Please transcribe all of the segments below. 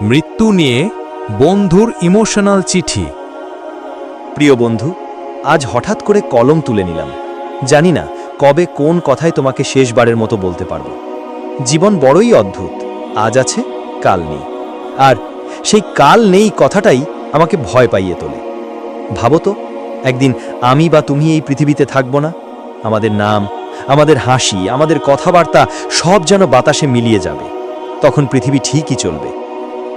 মৃত্যু নিয়ে বন্ধুর ইমোশনাল চিঠি। প্রিয় বন্ধু, আজ হঠাৎ করে কলম তুলে নিলাম। জানি না কবে কোন কথায় তোমাকে শেষবারের মতো বলতে পারব। জীবন বড়ই অদ্ভুত, আজ আছে, কাল নেই। আর সেই কাল নেই কথাটাই আমাকে ভয় পাইয়ে তোলে। ভাবো তো, একদিন আমি বা তুমি এই পৃথিবীতে থাকব না। আমাদের নাম, আমাদের হাসি, আমাদের কথাবার্তা সব যেন বাতাসে মিলিয়ে যাবে। তখন পৃথিবী ঠিকই চলবে।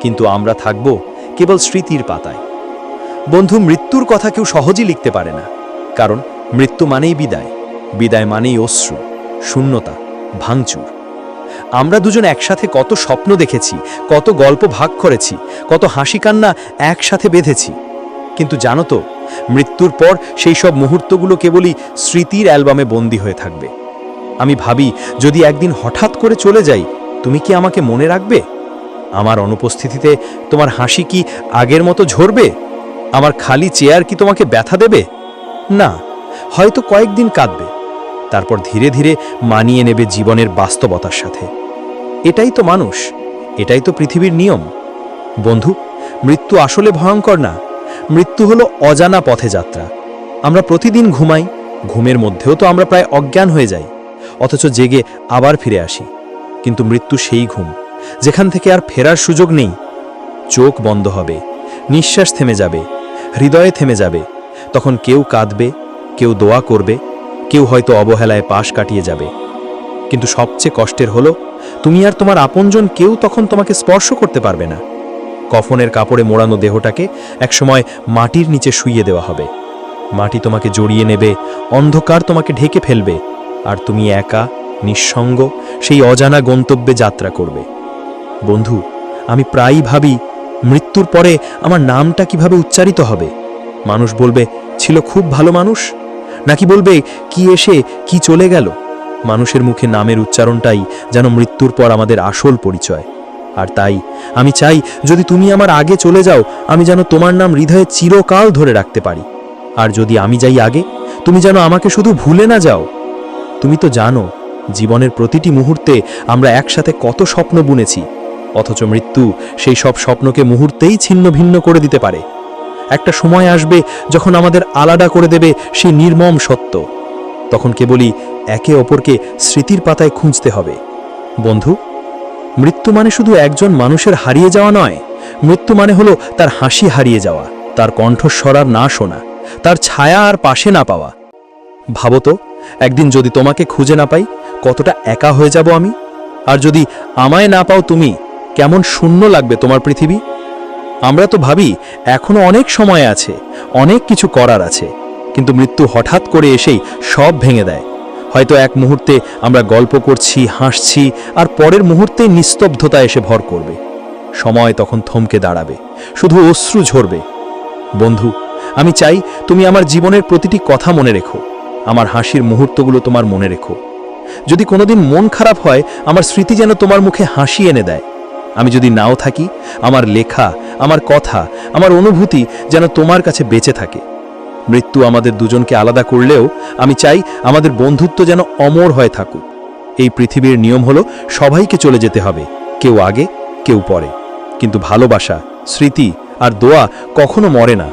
কিন্তু আমরা থাকব কেবল স্মৃতির পাতায়। বন্ধু, মৃত্যুর কথা কেউ সহজেই লিখতে পারে না। কারণ, মৃত্যু মানেই বিদায়। বিদায় মানেই অশ্রু, শূন্যতা, ভাঙচুর। আমরা দুজন একসাথে কত স্বপ্ন দেখেছি, কত গল্প ভাগ করেছি, কত হাসি কান্না একসাথে বেঁধেছি। কিন্তু জানো তো, মৃত্যুর পর সেই সব মুহূর্তগুলো কেবলই স্মৃতির অ্যালবামে বন্দী হয়ে থাকবে। আমি ভাবি, যদি একদিন হঠাৎ করে চলে যাই, তুমি কি আমাকে মনে রাখবে? আমার অনুপস্থিতিতে তোমার হাসি কি আগের মতো ঝরবে? আমার খালি চেয়ার কি তোমাকে ব্যথা দেবে? না, হয়তো কয়েকদিন কাঁদবে। তারপর ধীরে ধীরে মানিয়ে নেবে জীবনের বাস্তবতার সাথে। এটাই তো মানুষ, এটাই তো পৃথিবীর নিয়ম। বন্ধু, মৃত্যু আসলে ভয়ঙ্কর না, মৃত্যু হলো অজানা পথে যাত্রা। আমরা প্রতিদিন ঘুমাই, ঘুমের মধ্যেও তো আমরা প্রায় অজ্ঞান হয়ে যাই, অথচ জেগে আবার ফিরে আসি। কিন্তু মৃত্যু সেই ঘুম। যেখান থেকে আর ফেরার সুযোগ নেই। চোখ বন্ধ হবে, নিঃশ্বাস থেমে যাবে, হৃদয়ে থেমে যাবে। তখন কেউ কাঁদবে, কেউ দোয়া করবে, কেউ হয়তো অবহেলায় পাশ কাটিয়ে যাবে। কিন্তু সবচেয়ে কষ্টের হলো, তুমি আর তোমার আপনজন কেউ তখন তোমাকে স্পর্শ করতে পারবে না। কফনের কাপড়ে মোড়ানো দেহটাকে একসময় মাটির নিচে শুইয়ে দেওয়া হবে। মাটি তোমাকে জড়িয়ে নেবে, অন্ধকার তোমাকে ঢেকে ফেলবে, আর তুমি একা, নিঃসঙ্গ, সেই অজানা গন্তব্যে যাত্রা করবে। বন্ধু, আমি প্রায়ই ভাবি, মৃত্যুর পরে আমার নামটা কীভাবে উচ্চারিত হবে? মানুষ বলবে, ছিল খুব ভালো মানুষ? নাকি বলবে, কি এসে, কি চলে গেল? মানুষের মুখে নামের উচ্চারণটাই যেন মৃত্যুর পর আমাদের আসল পরিচয়। আর তাই, আমি চাই, যদি তুমি আমার আগে চলে যাও, আমি যেন তোমার নাম হৃদয়ে চিরকাল ধরে রাখতে পারি। আর যদি আমি যাই আগে, তুমি যেন আমাকে শুধু ভুলে না যাও। তুমি তো জানো, জীবনের প্রতিটি মুহূর্তে আমরা একসাথে কত স্বপ্ন বুনেছি। অথচ মৃত্যু সেই সব স্বপ্নকে মুহূর্তেই ছিন্ন ভিন্ন করে দিতে পারে। একটা সময় আসবে যখন আমাদের আলাদা করে দেবে সেই নির্মম সত্য। তখন কেবলই একে অপরকে স্মৃতির পাতায় খুঁজতে হবে। বন্ধু, মৃত্যু মানে শুধু একজন মানুষের হারিয়ে যাওয়া নয়। মৃত্যু মানে হলো তার হাসি হারিয়ে যাওয়া, তার কণ্ঠস্বর আর না শোনা, তার ছায়া আর পাশে না পাওয়া। ভাবো তো, একদিন যদি তোমাকে খুঁজে না পাই, কতটা একা হয়ে যাব আমি? আর যদি আমায় না পাও তুমি কেমন শূন্য লাগবে তোমার পৃথিবী? আমরা তো ভাবি, এখনও অনেক সময় আছে, অনেক কিছু করার আছে, কিন্তু মৃত্যু হঠাৎ করে এসেই সব ভেঙে দেয়। হয়তো এক মুহূর্তে আমরা গল্প করছি, হাসছি, আর পরের মুহূর্তেই নিস্তব্ধতা এসে ভর করবে। সময় তখন থমকে দাঁড়াবে, শুধু অশ্রু ঝরবে। বন্ধু, আমি চাই তুমি আমার জীবনের প্রতিটি কথা মনে রেখো, আমার হাসির মুহূর্তগুলো তোমার মনে রেখো। যদি কোনোদিন মন খারাপ হয়, আমার স্মৃতি যেন তোমার মুখে হাসি এনে দেয়। আমি যদি নাও থাকি, আমার লেখা, আমার কথা, আমার অনুভূতি যেন তোমার কাছে বেঁচে থাকে। মৃত্যু আমাদের দুজনকে আলাদা করলেও আমি চাই আমাদের বন্ধুত্ব যেন অমর হয়ে থাকুক। এই পৃথিবীর নিয়ম হলো সবাইকে চলে যেতে হবে, কেউ আগে, কেউ পরে। কিন্তু ভালোবাসা, স্মৃতি আর দোয়া কখনো মরে না।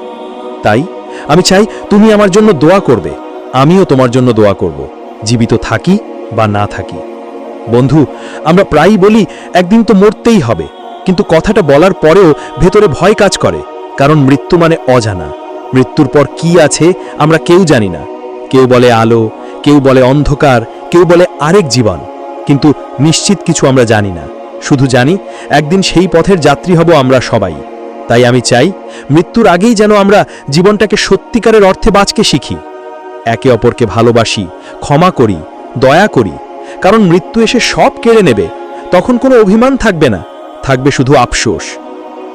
তাই আমি চাই তুমি আমার জন্য দোয়া করবে, আমিও তোমার জন্য দোয়া করব, জীবিত থাকি বা না থাকি। বন্ধু, আমরা প্রায়ই বলি, একদিন তো মরতেই হবে। কিন্তু কথাটা বলার পরেও ভেতরে ভয় কাজ করে, কারণ মৃত্যু মানে অজানা। মৃত্যুর পর কি আছে, আমরা কেউ জানি না। কেউ বলে আলো, কেউ বলে অন্ধকার, কেউ বলে আরেক জীবন। কিন্তু নিশ্চিত কিছু আমরা জানি না। শুধু জানি, একদিন সেই পথের যাত্রী হব আমরা সবাই। তাই আমি চাই, মৃত্যুর আগেই যেন আমরা জীবনটাকে সত্যিকারের অর্থে বাঁচকে শিখি। একে অপরকে ভালোবাসি, ক্ষমা করি, দয়া করি কারণ মৃত্যু এসে সব কেড়ে নেবে, তখন কোনো অভিমান থাকবে না, থাকবে শুধু আফসোস।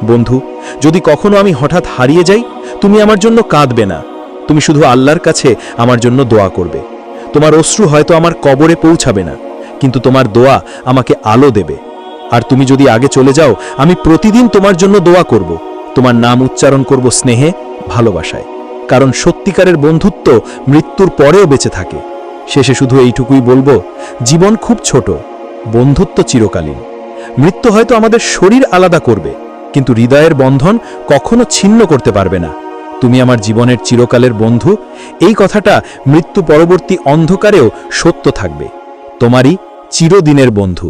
বন্ধু, যদি কখনো আমি হঠাৎ হারিয়ে যাই, তুমি আমার জন্য কাঁদবে না। তুমি শুধু আল্লাহর কাছে আমার জন্য দোয়া করবে। তোমার অশ্রু হয়তো আমার কবরে পৌঁছাবে না, কিন্তু তোমার দোয়া আমাকে আলো দেবে। আর তুমি যদি আগে চলে যাও, আমি প্রতিদিন তোমার জন্য দোয়া করব। তোমার নাম উচ্চারণ করব স্নেহে, ভালোবাসায়। কারণ সত্যিকারের বন্ধুত্ব মৃত্যুর পরেও বেঁচে থাকে। শেষে শুধু এইটুকুই বলব, জীবন খুব ছোট, বন্ধুত্ব চিরকালীন। মৃত্যু হয়তো আমাদের শরীর আলাদা করবে, কিন্তু হৃদয়ের বন্ধন কখনো ছিন্ন করতে পারবে না। তুমি আমার জীবনের চিরকালের বন্ধু, এই কথাটা মৃত্যু পরবর্তী অন্ধকারেও সত্য থাকবে। তোমারই চিরদিনের বন্ধু।